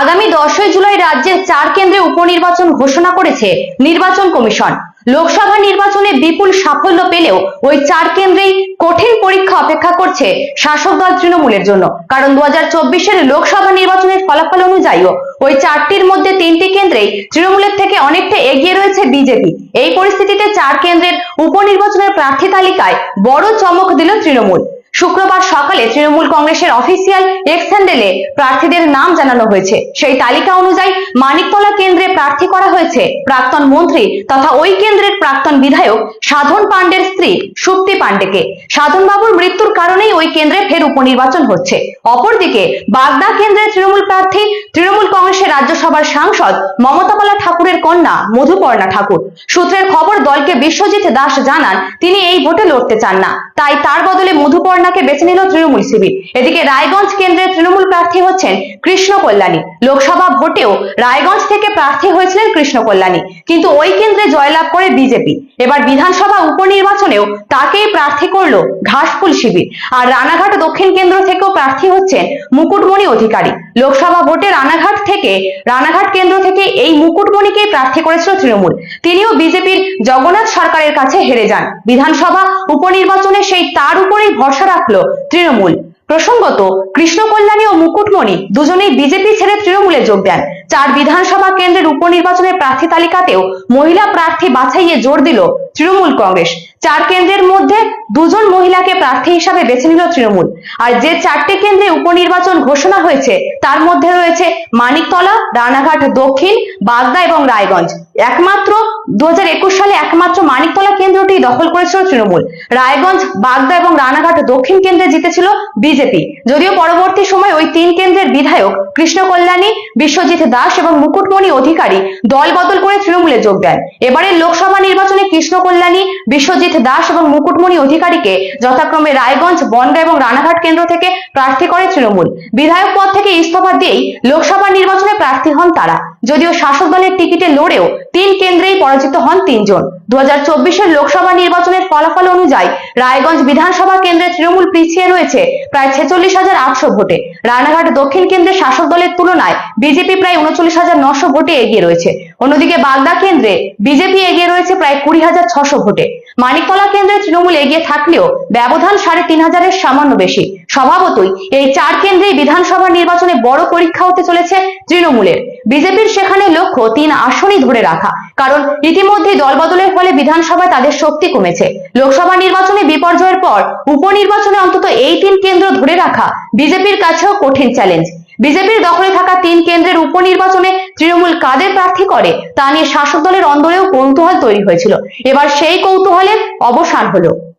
আগামী দশই জুলাই রাজ্যের চার কেন্দ্রে উপনির্বাচন ঘোষণা করেছে নির্বাচন কমিশন। লোকসভা নির্বাচনে বিপুল সাফল্য পেলেও ওই চার কেন্দ্রেই কঠিন পরীক্ষা অপেক্ষা করছে শাসক দল তৃণমূলের জন্য। কারণ দু হাজার লোকসভা নির্বাচনের ফলাফল অনুযায়ীও ওই চারটির মধ্যে তিনটি কেন্দ্রেই তৃণমূলের থেকে অনেকটা এগিয়ে রয়েছে বিজেপি। এই পরিস্থিতিতে চার কেন্দ্রের উপনির্বাচনের প্রার্থী তালিকায় বড় চমক দিল তৃণমূল। শুক্রবার সকালে তৃণমূল কংগ্রেসের অফিসিয়াল এক্স হ্যান্ডেলে প্রার্থীদের নাম জানানো হয়েছে। সেই তালিকা অনুযায়ী মানিকতলা কেন্দ্রে প্রার্থী করা হয়েছে প্রাক্তন মন্ত্রী তথা ওই কেন্দ্রের প্রাক্তন বিধায়ক সাধন পাণ্ডের স্ত্রী সুপ্তি পাণ্ডেকে। সাধন বাবুর মৃত্যুর কারণেই ওই কেন্দ্রে ফের উপনির্বাচন হচ্ছে। অপরদিকে বাগদা কেন্দ্রের তৃণমূল প্রার্থী তৃণমূল কংগ্রেসের রাজ্যসভার সাংসদ মমতাবালা ঠাকুরের কন্যা মধুপর্ণা ঠাকুর। সূত্রের খবর, দলকে বিশ্বজিৎ দাস জানান, তিনি এই ভোটে লড়তে চান না। তাই তার বদলে মধুপর্ণাকে বেছে নিল তৃণমূল শিবির। এদিকে রায়গঞ্জ কেন্দ্রের তৃণমূল প্রার্থী হচ্ছেন কৃষ্ণ কল্যাণী। লোকসভা ভোটেও রায়গঞ্জ থেকে প্রার্থী হয়েছিলেন কৃষ্ণ কল্যাণী। কিন্তু ওই কেন্দ্রে জয়লাভ করে বিজেপি। এবার বিধানসভা উপনির্বাচনেও তাকেই প্রার্থী করল ঘাসফুল শিবির। আর রানাঘাট দক্ষিণ কেন্দ্র থেকেও প্রার্থী হচ্ছেন মুকুটমণি অধিকারী। লোকসভা ভোটে রানাঘাট থেকে, রানাঘাট কেন্দ্র থেকে এই মুকুটমণিকেই প্রার্থী করেছিল তৃণমূল। তিনিও বিজেপির জগন্নাথ সরকারের কাছে হেরে যান। বিধানসভা উপনির্বাচনে সেই তার উপরেই ভরসা রাখল তৃণমূল। প্রসঙ্গত কৃষ্ণ কল্যাণী ও মুকুটমণি দুজনেই বিজেপি ছেড়ে তৃণমূলে যোগ দেন। চার বিধানসভা কেন্দ্রের উপনির্বাচনের প্রার্থী তালিকাতেও মহিলা প্রার্থী বাছাইয়ে জোর দিল তৃণমূল কংগ্রেস। চার কেন্দ্রের মধ্যে দুজন মহিলাকে প্রার্থী হিসাবে বেছে নিল তৃণমূল। আর যে চারটি কেন্দ্রে উপনির্বাচন ঘোষণা হয়েছে, তার মধ্যে রয়েছে মানিকতলা, রানাঘাট দক্ষিণ, বাগদা এবং রায়গঞ্জ। একমাত্র দু একুশ সালে একমাত্র মানিকতলা কেন্দ্রটি দখল করেছিল তৃণমূল। রায়গঞ্জ, বাগদা এবং রানাঘাট দক্ষিণ কেন্দ্রে জিতেছিল বিজেপি। যদিও পরবর্তী সময় ওই তিন কেন্দ্রের বিধায়ক কৃষ্ণ কল্যাণী, বিশ্বজিৎ দাস এবং মুকুটমণি অধিকারী দল বদল করে তৃণমূলে যোগ দেন। এবারের লোকসভা নির্বাচনে কৃষ্ণ কল্যাণী, বিশ্বজিৎ দাস এবং মুকুটমণি অধিকারীকে যথাক্রমে রায়গঞ্জ, বনগা এবং রানাঘাট কেন্দ্র থেকে প্রার্থী করে তৃণমূল। বিধায়ক পদ থেকে ইস্তফা দিয়েই লোকসভা নির্বাচনে প্রার্থী হন তারা। যদিও শাসক দলের টিকিটে লড়েও তিন কেন্দ্রেই পরাজিত হন তিনজন। দু হাজার লোকসভা নির্বাচনের ফলাফল অনুযায়ী রায়গঞ্জ বিধানসভা কেন্দ্রে তৃণমূল পিছিয়ে রয়েছে প্রায় ছেচল্লিশ হাজার আটশো ভোটে। রানাঘাট দক্ষিণ কেন্দ্রে শাসক দলের তুলনায় বিজেপি প্রায় উনচল্লিশ হাজার নশো ভোটে এগিয়ে রয়েছে। অন্যদিকে বাগদা কেন্দ্রে বিজেপি এগিয়ে রয়েছে প্রায় কুড়ি হাজার ছশো ভোটে। মানিকতলা কেন্দ্রে তৃণমূল এগিয়ে থাকলেও ব্যবধান সাড়ে তিন হাজারের সামান্য বেশি। স্বভাবতই এই চার কেন্দ্রেই বিধানসভা নির্বাচনে বড় পরীক্ষা হতে চলেছে তৃণমূলের। বিজেপির সেখানে লক্ষ্য তিন আসনই ধরে রাখা। কারণ ইতিমধ্যে দলবদলের ফলে বিধানসভায় তাদের শক্তি কমেছে। লোকসভা নির্বাচনে বিপর্যয়ের পর উপনির্বাচনে অন্তত এই তিন কেন্দ্র ধরে রাখা বিজেপির কাছেও কঠিন চ্যালেঞ্জ। বিজেপির দখলে থাকা তিন কেন্দ্রের উপনির্বাচনে তৃণমূল কাদের প্রার্থী করে, তা নিয়ে শাসক দলের অন্দরেও কৌতূহল তৈরি হয়েছিল। এবার সেই কৌতূহলের অবসান হলো।